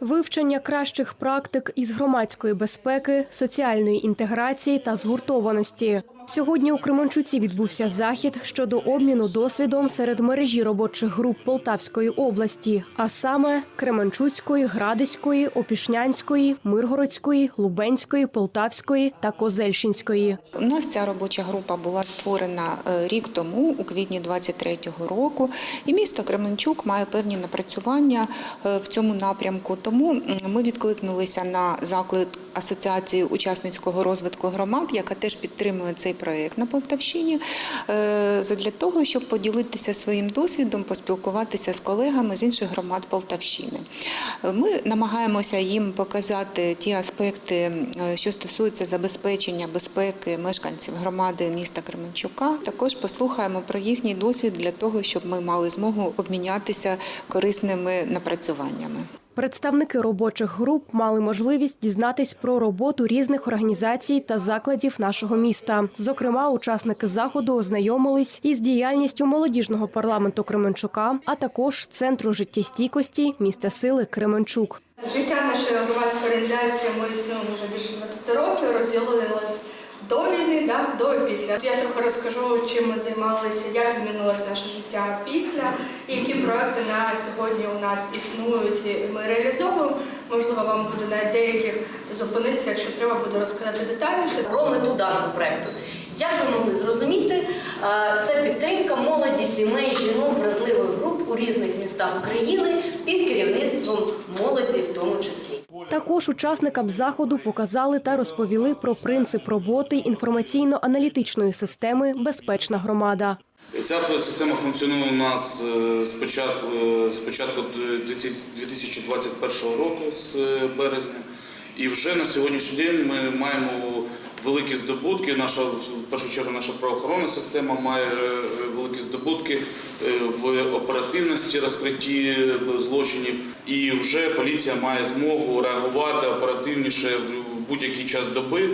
Вивчення кращих практик із громадської безпеки, соціальної інтеграції та згуртованості. Сьогодні у Кременчуці відбувся захід щодо обміну досвідом серед мережі робочих груп Полтавської області, а саме Кременчуцької, Градиської, Опішнянської, Миргородської, Лубенської, Полтавської та Козельщинської. У нас ця робоча група була створена е, рік тому, у квітні 23-го року, і місто Кременчук має певні напрацювання е, в цьому напрямку. Тому ми відкликнулися на заклик Асоціації учасницького розвитку громад, яка теж підтримує цей проект на Полтавщині, е, задля того, щоб поділитися своїм досвідом, поспілкуватися з колегами з інших громад Полтавщини. Ми намагаємося їм показати ті аспекти, е, що стосуються забезпечення безпеки мешканців громади міста Кременчука. Також послухаємо про їхній досвід для того, щоб ми мали змогу обмінятися корисними напрацюваннями. Представники робочих груп мали можливість дізнатись про роботу різних організацій та закладів нашого міста. Зокрема, учасники заходу ознайомились із діяльністю молодіжного парламенту Кременчука, а також центру життєстійкості міста сили Кременчук. Життя нашої громадської організації ми існуємо вже більше 20 років, розділились до війни, да, до і після. Я трохи розкажу, чим ми займалися, як змінилось наше життя після, і які проекти на сьогодні у нас існують і ми реалізовуємо. Можливо, вам буде на деяких зупинитися, якщо треба буде розказати детальніше. про мету даного проекту. Як ви могли зрозуміти, це підтримка молоді, сімей, жінок, вразливих груп у різних містах України під керівництвом молоді, в тому числі. Також учасникам заходу показали та розповіли про принцип роботи інформаційно-аналітичної системи Безпечна громада. Ця система функціонує у нас е, з початку, е, з початку 2021 року, з березня. І вже на сьогоднішній день ми маємо великі здобутки. Наша в першу чергу наша правоохоронна система має е, великі здобутки е, в оперативності розкритті е, злочинів. І вже поліція має змогу реагувати оперативніше в будь-який час доби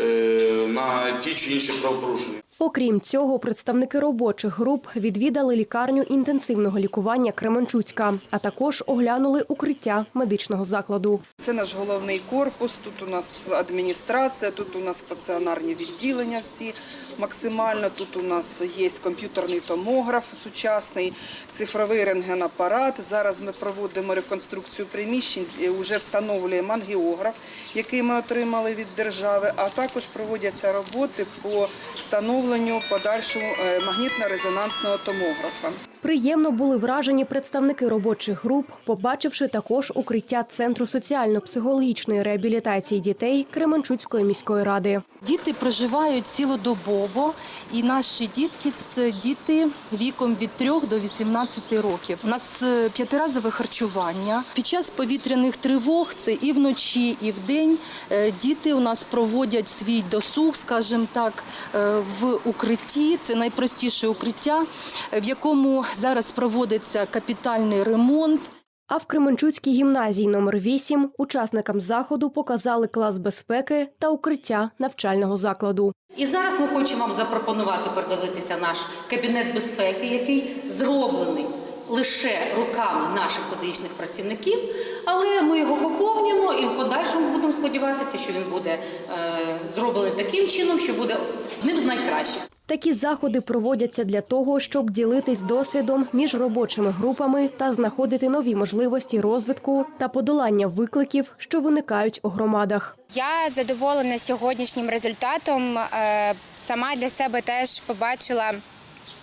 е, на ті чи інші правопорушення. Окрім цього, представники робочих груп відвідали лікарню інтенсивного лікування Кременчуцька, а також оглянули укриття медичного закладу. Це наш головний корпус. Тут у нас адміністрація, тут у нас стаціонарні відділення всі максимально. Тут у нас є комп'ютерний томограф сучасний, цифровий рентгенапарат. Зараз ми проводимо реконструкцію приміщень, вже встановлюємо ангіограф, який ми отримали від держави. А також проводяться роботи по встановленню подальшому е, магнітно-резонансного томографа. Приємно були вражені представники робочих груп, побачивши також укриття Центру соціально-психологічної реабілітації дітей Кременчуцької міської ради. Діти проживають цілодобово, і наші дітки це діти віком від 3 до 18 років. У нас е, п'ятиразове харчування. Під час повітряних тривог це і вночі, і вдень. Е, Діти у нас проводять свій досуг, скажімо так, е, в укритті. Це найпростіше укриття, в якому зараз проводиться капітальний ремонт. А в Кременчуцькій гімназії номер 8 учасникам заходу показали клас безпеки та укриття навчального закладу. І зараз ми хочемо вам запропонувати передивитися наш кабінет безпеки, який зроблений лише руками наших педагогічних працівників, але ми його поповнюємо і в подальшому будемо сподіватися, що він буде е, зроблений таким чином, що буде одним з найкращих. Такі заходи проводяться для того, щоб ділитись досвідом між робочими групами та знаходити нові можливості розвитку та подолання викликів, що виникають у громадах. Я задоволена сьогоднішнім результатом. Е, Сама для себе теж побачила.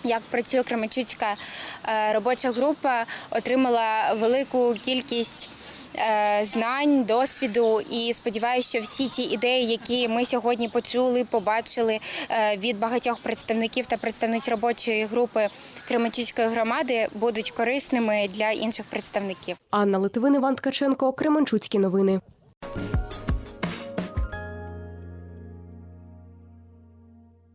Як працює Кременчуцька е, робоча група, отримала велику кількість е, знань, досвіду і сподіваюся, що всі ті ідеї, які ми сьогодні почули, побачили е, від багатьох представників та представниць робочої групи Кременчуцької громади, будуть корисними для інших представників. Анна Литвин, Іван Ткаченко, Кременчуцькі новини.